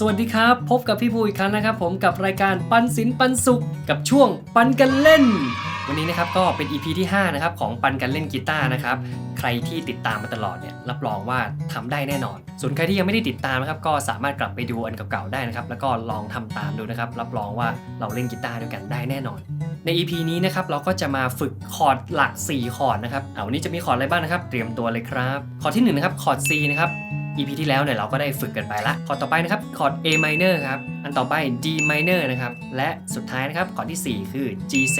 สวัสดีครับ พบกับพี่บูอีกครั้งนะครับ ผมกับรายการปันศิลปันสุข กับช่วงปันกันเล่น วันนี้นะครับก็เป็น EP ที่ 5 นะครับของปันกันเล่นกีตาร์นะครับ ใครที่ติดตามมาตลอดเนี่ยรับรองว่าทำได้แน่นอน ส่วนใครที่ยังไม่ได้ติดตามนะครับก็สามารถกลับไปดูอันเก่าๆได้นะครับ แล้วก็ลองทำตามดูนะครับ รับรองว่าเราเล่นกีตาร์ด้วยกันได้แน่นอนใน EP นี้นะครับเราก็จะมาฝึกคอร์ดหลัก 4 คอร์ดนะครับ เอาวันนี้จะมีคอร์ดอะไรบ้างนะครับ เตรียมตัวเลยครับ คอร์ดที่1นะครับคอร์ด C นะครับ EP ที่แล้วเนี่ยเราก็ได้ฝึกกันไปละคอร์ดต่อไปนะครับคอร์ด A minor ครับ อันต่อไป D minor นะครับ และสุดท้ายนะครับคอร์ดที่ 4 คือ G7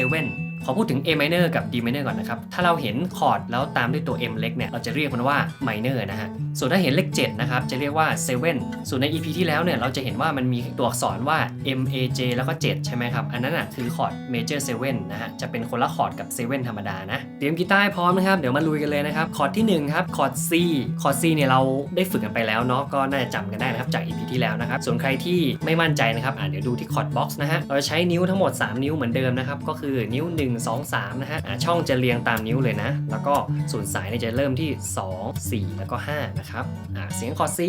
ขอพูดถึง A minor กับ D minor ก่อนนะครับ ถ้าเราเห็นคอร์ดแล้วตามด้วยตัว M เล็กเนี่ย เราจะเรียกมันว่า minor นะฮะ ส่วนถ้าเห็นเลข7นะครับจะเรียกว่า 7 ส่วนใน EP ที่แล้วเนี่ยเราจะเห็นว่ามันมีตัวอักษรว่า M A J แล้วก็ 7 ใช่ไหมครับ อันนั้นอะคือคอร์ด major 7 นะฮะจะเป็นคนละคอร์ดกับ 7 ธรรมดานะเตรียมกีตาร์พร้อมนะครับเดี๋ยวมาลุยกันเลยนะครับคอร์ดที่1ครับคอร์ด C คอร์ด C เนี่ยเราได้ฝึกกันไปแล้วเนาะก็น่าจะจำกันได้นะครับจาก EP ที่แล้วนะครับส่วนใครที่ไม่มั่นใจนะครับอะเดี๋ยวดูที่คอร์ดบ็อกซ์นะฮะเราจะใช้นิ้วทั้งหมด 3 นิ้วเหมือนเดิมนะครับก็คือนิ้ว 1 2 3นะฮะช่องจะเรียงตามนิ้วเลยนะ แล้วก็ส่วนสายเนี่ยจะเริ่มที่ 2 4 แล้วก็5นะครับเสียงคอร์ด C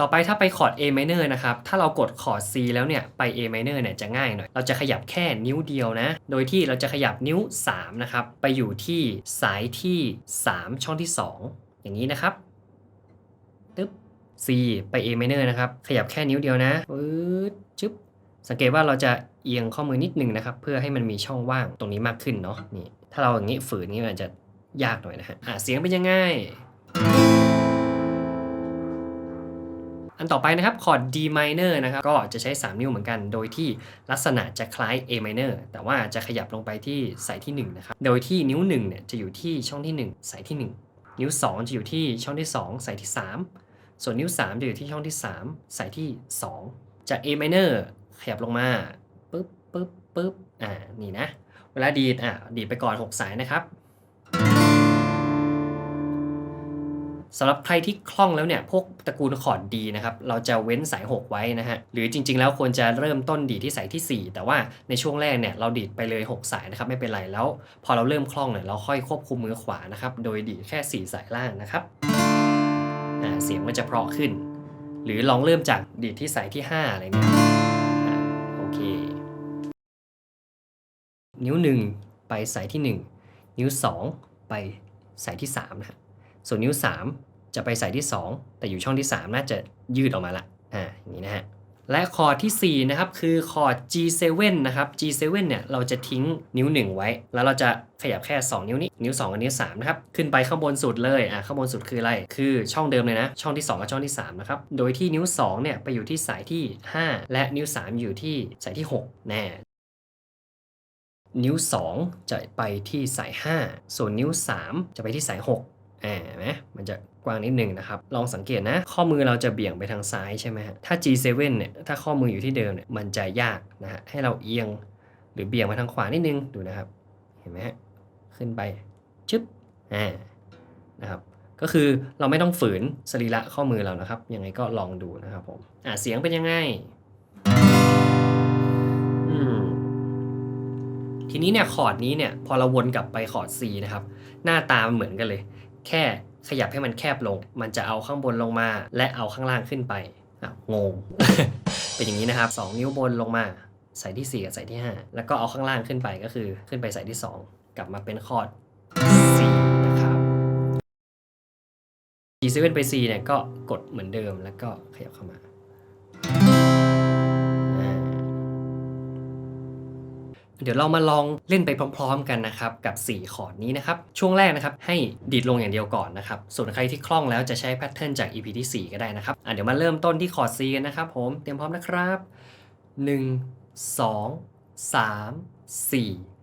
ต่อไปถ้าไปคอร์ด A minor นะครับ ถ้าเรากดคอร์ด C แล้วเนี่ย ไป A minor เนี่ยจะง่ายหน่อย เราจะขยับแค่นิ้วเดียวนะ โดยที่เราจะขยับนิ้ว 3 นะครับ ไปอยู่ที่สายที่ 3 ช่องที่ 2 อย่างนี้นะครับตึ๊บ C ไป A minor นะครับ ขยับแค่นิ้วเดียวนะปึ๊ดจึ๊บ สังเกตว่าเราจะเอียงข้อมือนิดนึงนะครับ เพื่อให้มันมีช่องว่างตรงนี้มากขึ้นเนาะ นี่ ถ้าเราอย่างนี้ฝืนนี่มันจะ ยากหน่อยนะฮะอะเสียงเป็นยังไง อันต่อไปนะครับคอร์ด D minor นะครับก็จะใช้ 3 นิ้วเหมือนกัน โดยที่ลักษณะจะคล้าย A minor แต่ว่าจะขยับลงไปที่สายที่ 1 นะครับ โดยที่นิ้ว1เนี่ยจะอยู่ที่ช่องที่ 1 สายที่ 1 นิ้ว 2 จะอยู่ที่ช่องที่ 2 สายที่ 3 ส่วนนิ้ว 3 จะอยู่ที่ช่องที่ 3 สายที่ 2 จาก A minor ขยับลงมาปึ๊บปึ๊บปึ๊บอ่านี่นะ เวลาดีดอะดีดไปก่อน 6 สายนะครับ สำหรับใครที่คล่องแล้วเนี่ยพวกตระกูลคอร์ดดีนะครับเราจะเว้นสาย 6 ไว้นะฮะหรือจริง ๆ แล้วควรจะเริ่มต้นดีที่สายที่ 4 แต่ว่าในช่วงแรกเนี่ยเราดีดไปเลย 6 สายนะครับไม่เป็นไรแล้ว พอเราเริ่มคล่องเนี่ยเราค่อยควบคุมมือขวานะครับโดยดีดแค่ 4 สายล่างนะครับเสียงมันจะเพราะขึ้น หรือลองเริ่มจากดีดที่สายที่ 5 อะไรเนี่ยโอเค นิ้ว 1 ไปสายที่ 1 นิ้ว 2 ไปสายที่3นะฮะ ส่วนนิ้ว 3 จะไปใสายที่ 2 แต่อยู่ช่องที่ 3 น่าจะยืดออกมาละอ่าอย่างนี้นะฮะและคอร์ดที่ 4 นะครับ คือคอร์ด G7 นะครับ G7 เนี่ยเราจะทิ้งนิ้ว 1 ไว้ แล้วเราจะขยับแค่ 2 นิ้วนี้ นิ้ว 2 กับนิ้ว 3 นะครับ ขึ้นไปข้างบนสุดเลย อ่าข้างบนสุดคืออะไร คือช่องเดิมเลยนะ ช่องที่ 2 กับช่องที่ 3 นะครับ โดยที่นิ้ว 2 เนี่ย ไปอยู่ที่สายที่ 5 และนิ้ว 3 อยู่ที่สายที่ 6 แน่นิ้ว 2 จะไปที่สาย 5 ส่วนนิ้ว 3 จะไปที่สาย 6 อ่าเห็นไหมมันจะกว้างนิดนึงนะครับ ลองสังเกตนะ ข้อมือเราจะเบี่ยงไปทางซ้ายใช่ไหมฮะ ถ้า G7 เนี่ย ถ้าข้อมืออยู่ที่เดิมเนี่ย มันจะยากนะฮะ ให้เราเอียงหรือเบี่ยงมาทางขวานิดนึง ดูนะครับ เห็นไหมฮะ ขึ้นไป ชึบ อ่า นะครับ ก็คือเราไม่ต้องฝืนสรีระข้อมือเรานะครับ ยังไงก็ลองดูนะครับผม อ่าเสียงเป็นยังไง อืมทีนี้เนี่ยคอร์ดนี้เนี่ย พอเราวนกลับไปคอร์ด C นะครับ หน้าตามันเหมือนกันเลย แค่ขยับให้มันแคบลง มันจะเอาข้างบนลงมา และเอาข้างล่างขึ้นไปงง เป็นอย่างนี้นะครับ 2 นิ้วบนลงมาใส่ที่ 4 กับใส่ที่ 5 แล้วก็เอาข้างล่างขึ้นไปก็คือขึ้นไปใส่ที่ 2 กลับมาเป็นคอร์ด C นะครับ G7 ไป C เนี่ยก็กดเหมือนเดิมแล้วก็ขยับเข้ามา เดี๋ยวเรามาลองเล่นไปพร้อม ๆ กันนะครับกับ 4 คอร์ดนี้นะครับ ช่วงแรกนะครับให้ดีดลงอย่างเดียวก่อนนะครับ ส่วนใครที่คล่องแล้วจะใช้แพทเทิร์นจาก EP ที่ 4 ก็ได้นะครับอะเดี๋ยวมาเริ่มต้นที่คอร์ด C กันนะครับ ผมเตรียมพร้อมนะครับ 1 2 3 4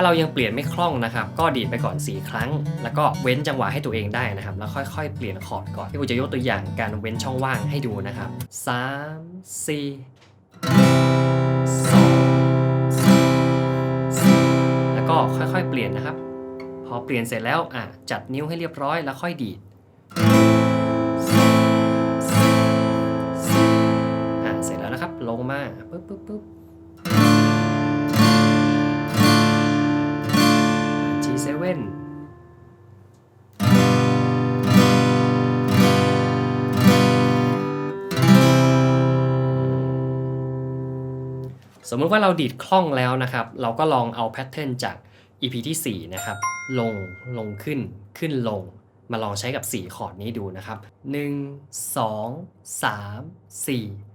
ถ้าเรายังเปลี่ยนไม่คล่องนะครับ ก็ดีดไปก่อน 4 ครั้ง แล้วก็เว้นจังหวะให้ตัวเองได้นะครับ แล้วค่อยๆ เปลี่ยนคอร์ดก่อนที่กูจะยกตัวอย่างการเว้นช่องว่างให้ดูนะครับ 3 4 2แล้วก็ค่อยๆ เปลี่ยนนะครับ พอเปลี่ยนเสร็จแล้วอะจัดนิ้วให้เรียบร้อยแล้วค่อยดีดอะเสร็จแล้วนะครับ ลงมาปึ๊บปึ๊บปึ๊บ G7 สมมติว่าเราดีดคล่องแล้วนะครับ เราก็ลองเอาแพทเทิร์นจาก EP ที่ 4 นะครับ ลงลงขึ้นขึ้นลง มาลองใช้กับ 4 คอร์ดนี้ดูนะครับ 1 2 3 4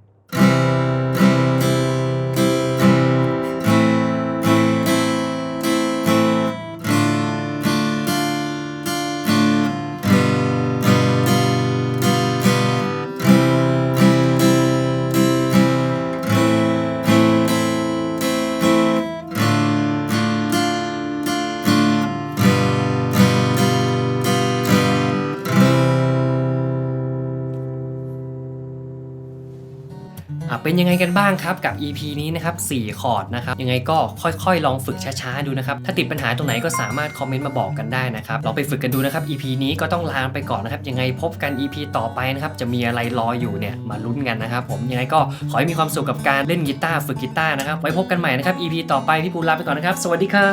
เป็นยังไงกันบ้างครับกับ EP นี้นะครับ4คอร์ดนะครับยังไงก็ค่อยๆ ลองฝึกช้าๆดูนะครับถ้าติดปัญหาตรงไหนก็สามารถคอมเมนต์มาบอกกันได้นะครับลองไปฝึกกันดูนะครับ EP นี้ก็ต้องลาไปก่อนนะครับยังไงพบกัน EP ต่อไปนะครับจะมีอะไรรออยู่เนี่ยมาลุ้นกันนะครับผมยังไงก็ขอให้มีความสุขกับการเล่นกีตาร์ฝึกกีตาร์นะครับไว้พบกันใหม่นะครับ EP ต่อไปพี่ปูลาไปก่อนนะครับ สวัสดีครั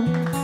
บ